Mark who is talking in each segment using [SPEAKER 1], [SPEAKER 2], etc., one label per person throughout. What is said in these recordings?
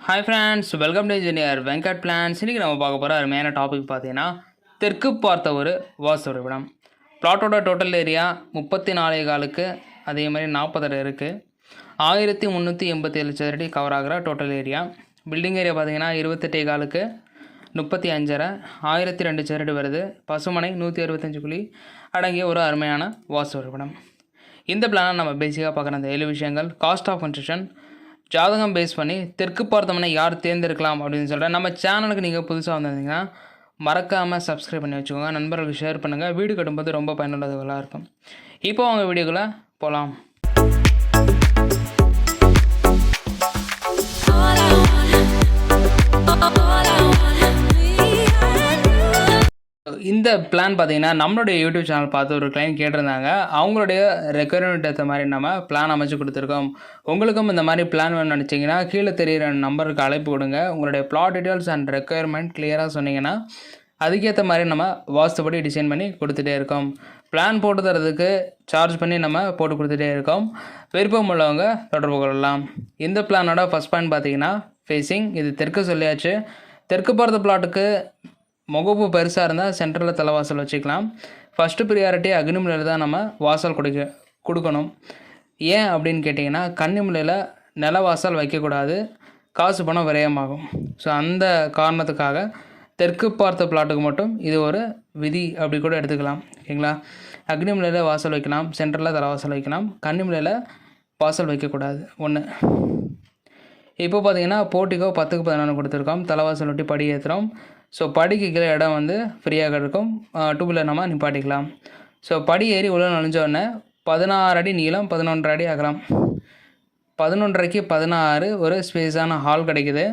[SPEAKER 1] Hi friends welcome to engineer Venkat plans இன்றைக்கி நம்ம பார்க்க போகிற அருமையான டாபிக் பார்த்தீங்கன்னா தெற்கு பார்த்த ஒரு வாசோட விடம் பிளாட்டோட டோட்டல் ஏரியா முப்பத்தி நாலே காலுக்கு அதே மாதிரி நாற்பதரை இருக்குது ஆயிரத்தி முந்நூற்றி எண்பத்தி ஏழு சதுரடி கவர் ஆகிற டோட்டல் ஏரியா பில்டிங் ஏரியா பார்த்தீங்கன்னா இருபத்தெட்டே காலுக்கு முப்பத்தி அஞ்சரை. ஆயிரத்தி ரெண்டு சதுரடி வருது. பசுமனை நூற்றி அறுபத்தஞ்சு குழி அடங்கிய ஒரு அருமையான வாசு இடம் இந்த பிளானை நம்ம பேசிக்காக பார்க்குற அந்த ஏழு விஷயங்கள் காஸ்ட் ஆஃப் கன்ஸ்ட்ரக்ஷன் ஜாதகம் பேஸ் பண்ணி தெற்கு பார்த்தோம்னா யார் தேர்ந்தெடுக்கலாம் அப்படின்னு சொல்கிறேன் நம்ம சேனலுக்கு நீங்கள் புதுசாக வந்திருந்தீங்கன்னா மறக்காமல் சப்ஸ்கிரைப் பண்ணி வச்சுக்கோங்க. நண்பர்களுக்கு ஷேர் பண்ணுங்கள் வீடு கட்டும்போது ரொம்ப பயனுள்ளதாக இருக்கும். இப்போ அவங்க வீடியோக்குள்ளே போகலாம் இந்த பிளான் பார்த்தீங்கன்னா நம்மளுடைய யூடியூப் சேனல் பார்த்து ஒரு கிளைண்ட் கேட்டிருந்தாங்க. அவங்களுடைய ரெக்குயர்மெண்ட் ஏற்ற மாதிரி நம்ம பிளான் அமைச்சு கொடுத்துருக்கோம். உங்களுக்கும் இந்த மாதிரி பிளான் வேணும்னு நினச்சிங்கன்னா கீழே தெரியிற நம்பருக்கு அழைப்பு கொடுங்க. உங்களுடைய பிளாட் டீட்டெயில்ஸ் அண்ட் ரெக்குயர்மெண்ட் கிளியராக சொன்னீங்கன்னா அதுக்கேற்ற மாதிரி நம்ம வாஸ்துபடி டிசைன் பண்ணி கொடுத்துட்டே இருக்கோம். பிளான் போட்டு தரதுக்கு சார்ஜ் பண்ணி நம்ம போட்டு கொடுத்துட்டே இருக்கோம். விருப்பம் உள்ளவங்க தொடர்பு கொள்ளலாம். இந்த பிளானோட ஃபஸ்ட் பாயிண்ட் பார்த்தீங்கன்னா ஃபேஸிங் இது தெற்கு சொல்லியாச்சு. தெற்கு பார்த்த பிளாட்டுக்கு முகப்பு பெருசாக இருந்தால் சென்டரில் தலைவாசல் வச்சுக்கலாம். ஃபஸ்ட்டு ப்ரியாரிட்டி அக்னிமலையில் தான் நம்ம வாசல் கொடுக்க கொடுக்கணும். ஏன் அப்படின்னு கேட்டிங்கன்னா கன்னிமலையில் நிலவாசல் வைக்கக்கூடாது. காசு பணம் விரயமாகும். ஸோ அந்த காரணத்துக்காக தெற்கு பார்த்த பிளாட்டுக்கு மட்டும் இது ஒரு விதி அப்படி கூட எடுத்துக்கலாம். ஓகேங்களா? அக்னிமலையில் வாசல் வைக்கலாம் சென்டரில் தலைவாசல் வைக்கலாம். கன்னிமலையில் வாசல் வைக்கக்கூடாது. ஒன்று இப்போ பார்த்தீங்கன்னா போட்டிக்கோ பத்துக்கு பதினொன்று கொடுத்துருக்கோம். தலைவாசல் ஒட்டி படி ஏற்றுறோம் ஸோ படிக்கு கீழே இடம் வந்து ஃப்ரீயாக இருக்கும். டூ வீலர் நம்ம நிப்பாட்டிக்கலாம். ஸோ படி ஏறி உள்ள நுழைஞ்சோடனே பதினாறு அடி நீளம் பதினொன்றரை அடி அகலம். பதினொன்றரைக்கு பதினாறு ஒரு ஸ்பேஸான ஹால் கிடைக்குது.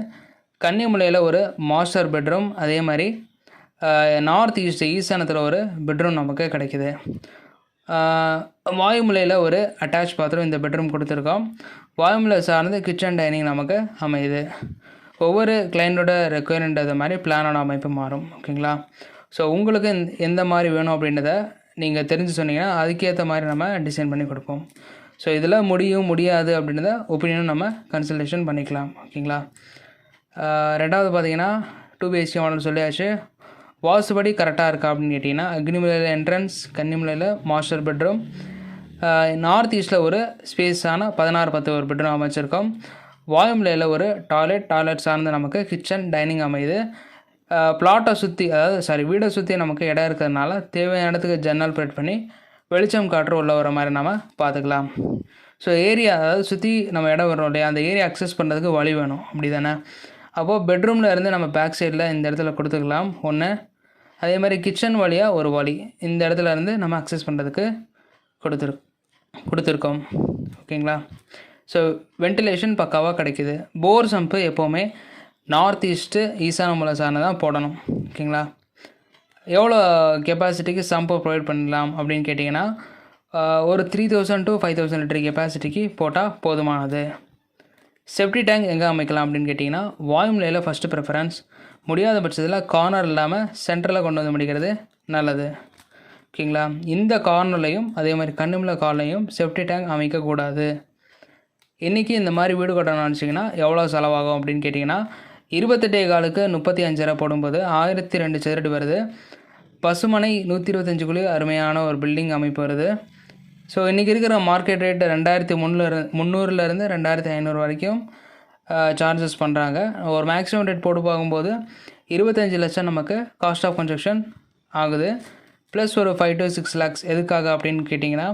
[SPEAKER 1] கன்னிமுலையில் ஒரு மாஸ்டர் பெட்ரூம் அதே மாதிரி நார்த் ஈஸ்ட் ஈசானத்தில் ஒரு பெட்ரூம் நமக்கு கிடைக்குது. வாயுமலையில் ஒரு அட்டாச் பாத்ரூம் இந்த பெட்ரூம் கொடுத்துருக்கோம். வாயுமலை சார்ந்து கிச்சன் டைனிங் நமக்கு அமையுது. ஒவ்வொரு கிளைண்ட்டோட ரெக்குயர்மெண்ட் அது மாதிரி பிளானோட அமைப்பு மாறும் ஓகேங்களா ஸோ உங்களுக்கு எந்த- எந்த மாதிரி வேணும் அப்படின்றத நீங்கள் தெரிஞ்சு சொன்னீங்கன்னா அதுக்கேற்ற மாதிரி நம்ம டிசைன் பண்ணி கொடுப்போம். ஸோ இதில் முடியும் முடியாது அப்படின்றத ஒப்பீனியனும் நம்ம கன்சல்டேஷன் பண்ணிக்கலாம் ஓகேங்களா ரெண்டாவது பார்த்தீங்கன்னா டூ பிஹெச்கே மாடல் சொல்லியாச்சு. வாசுபடி கரெக்டாக இருக்கா அப்படின்னு கேட்டிங்கன்னா அக்னிமலையில் என்ட்ரன்ஸ் கன்னிமலையில் மாஸ்டர் பெட்ரூம் நார்த் ஈஸ்ட்டில் ஒரு ஸ்பேஸான பதினாறு பத்து ஒரு பெட்ரூம் அமைச்சிருக்கோம். வாயுமலையில் ஒரு டாய்லெட் டாய்லெட் சார்ந்து நமக்கு கிச்சன் டைனிங் அமையுது. பிளாட்டை சுற்றி அதாவது சாரி வீடை சுற்றி நமக்கு இடம் இருக்கிறதுனால தேவையான இடத்துக்கு ஜன்னல் ப்ரெட் பண்ணி வெளிச்சம் காற்று உள்ள வர மாதிரி நம்ம பார்த்துக்கலாம். ஸோ ஏரியா அதாவது சுற்றி நம்ம இடம் வரோம் இல்லையா அந்த ஏரியா அக்சஸ் பண்ணுறதுக்கு வழி வேணும். அப்படி தானே அப்போது பெட்ரூமில் இருந்து நம்ம பேக் சைடில் இந்த இடத்துல கொடுத்துக்கலாம். ஒன்று அதே மாதிரி கிச்சன் வழியாக ஒரு வழி. இந்த இடத்துல இருந்து நம்ம அக்சஸ் பண்ணுறதுக்கு கொடுத்துரு கொடுத்துருக்கோம். ஓகேங்களா? ஸோ வென்டிலேஷன் பக்காவாக கிடைக்குது. போர் சம்பு எப்போவுமே நார்த் ஈஸ்ட்டு ஈசான மூலை சார்ந்து தான் போடணும். ஓகேங்களா? எவ்வளோ கெப்பாசிட்டிக்கு சம்பை ப்ரொவைட் பண்ணலாம் அப்படின்னு கேட்டிங்கன்னா ஒரு three thousand to five thousand litre கெப்பாசிட்டிக்கு போட்டால் போதுமானது. செப்டி டேங்க் எங்கே அமைக்கலாம் அப்படின்னு கேட்டிங்கன்னா வாயுமலையில் ஃபஸ்ட்டு ப்ரிஃபரன்ஸ் முடியாத பட்சத்தில் கார்னர் இல்லாமல் சென்டரில் கொண்டு வந்து முடிக்கிறது நல்லது. ஓகேங்களா? இந்த கார்னர்லையும் அதே மாதிரி கண்ணுமில்ல கார்லையும் செப்டி டேங்க் அமைக்கக்கூடாது. இன்றைக்கி இந்த மாதிரி வீடு கட்டணும் நினச்சிங்கன்னா எவ்வளோ செலவாகும் அப்படின்னு கேட்டிங்கன்னா இருபத்தெட்டே காலுக்கு முப்பத்தி அஞ்சரை போடும்போது ஆயிரத்தி ரெண்டு சதுரடி வருது. பசுமனை நூற்றி இருபத்தஞ்சுக்குள்ளே அருமையான ஒரு பில்டிங் அமைப்பு வருது. ஸோ இன்றைக்கி இருக்கிற மார்க்கெட் ரேட்டு ரெண்டாயிரத்தி முந்நூறு முந்நூறுலேருந்து ரெண்டாயிரத்தி ஐநூறு வரைக்கும் சார்ஜஸ் பண்ணுறாங்க ஒரு மேக்ஸிமம் ரேட் போட்டு பார்க்கும்போது இருபத்தஞ்சி லட்சம் நமக்கு காஸ்ட் ஆஃப் கன்ஸ்ட்ரக்ஷன் ஆகுது. ப்ளஸ் ஒரு ஃபைவ் டு சிக்ஸ் லேக்ஸ் எதுக்காக அப்படின்னு கேட்டிங்கன்னா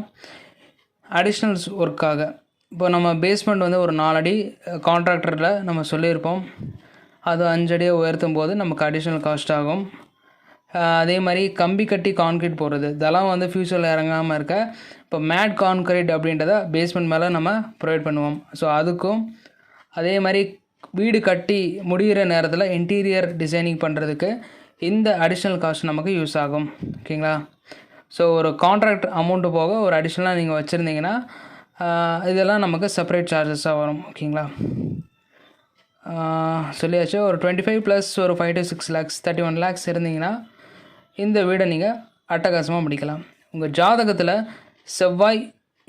[SPEAKER 1] அடிஷ்னல்ஸ் ஒர்க்காக இப்போ நம்ம பேஸ்மெண்ட் வந்து ஒரு நாலடி கான்ட்ராக்டரில் நம்ம சொல்லியிருப்போம். அது அஞ்சடியை உயர்த்தும் போது நமக்கு அடிஷ்னல் காஸ்ட் ஆகும். அதே மாதிரி கம்பி கட்டி கான்க்ரீட் போடுறது. இதெல்லாம் வந்து ஃப்யூச்சரில் இறங்காமல் இருக்க இப்போ மேட் கான்க்ரீட் அப்படின்றத பேஸ்மெண்ட் மேலே நம்ம ப்ரொவைட் பண்ணுவோம். ஸோ அதுக்கும் அதே மாதிரி வீடு கட்டி முடிகிற நேரத்தில் இன்டீரியர் டிசைனிங் பண்ணுறதுக்கு இந்த அடிஷ்னல் காஸ்ட் நமக்கு யூஸ் ஆகும். ஓகேங்களா? ஸோ ஒரு கான்ட்ராக்ட் அமௌண்ட்டு போக ஒரு அடிஷ்னலாக நீங்கள் வச்சுருந்தீங்கன்னா இதெல்லாம் நமக்கு செப்பரேட் சார்ஜஸாக வரும் ஓகேங்களா? சொல்லியாச்சு ஒரு டுவெண்ட்டி ஃபைவ் ப்ளஸ் ஒரு five to six lakhs thirty one lakhs இருந்தீங்கன்னா இந்த வீடை நீங்கள் அட்டகாசமாக முடிக்கலாம். உங்கள் ஜாதகத்தில் செவ்வாய்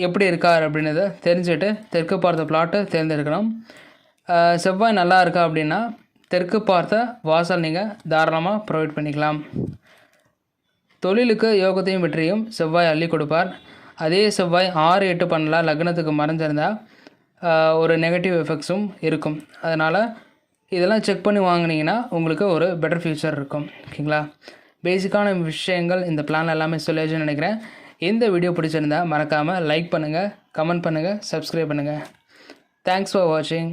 [SPEAKER 1] எப்படி இருக்கார் அப்படின்றத தெரிஞ்சுட்டு தெற்கு பார்த்த பிளாட்டை தேர்ந்தெடுக்கணும். செவ்வாய் நல்லா இருக்கா அப்படின்னா தெற்கு பார்த்த வாசல் நீங்கள் தாராளமாக ப்ரொவைட் பண்ணிக்கலாம். தொழிலுக்கு யோகத்தையும் வெற்றியும் செவ்வாய் அள்ளி கொடுப்பார். அதே செவ்வாய் ஆறு எட்டு பண்ணலாம் லக்னத்துக்கு மறைஞ்சிருந்தால் ஒரு நெகட்டிவ் எஃபெக்ட்ஸும் இருக்கும். அதனால் இதெல்லாம் செக் பண்ணி வாங்கினீங்கன்னா உங்களுக்கு ஒரு பெட்டர் ஃப்யூச்சர் இருக்கும். ஓகேங்களா? பேசிக்கான விஷயங்கள் இந்த பிளான் எல்லாமே சொல்லியாச்சுன்னு நினைக்கிறேன். இந்த வீடியோ பிடிச்சிருந்தா மறக்காமல் லைக் பண்ணுங்கள் கமெண்ட் பண்ணுங்கள் சப்ஸ்கிரைப் பண்ணுங்கள் தேங்க்ஸ் ஃபார் வாட்சிங்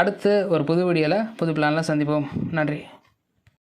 [SPEAKER 1] அடுத்து ஒரு புது வீடியோவில் புது பிளானில் சந்திப்போம். நன்றி.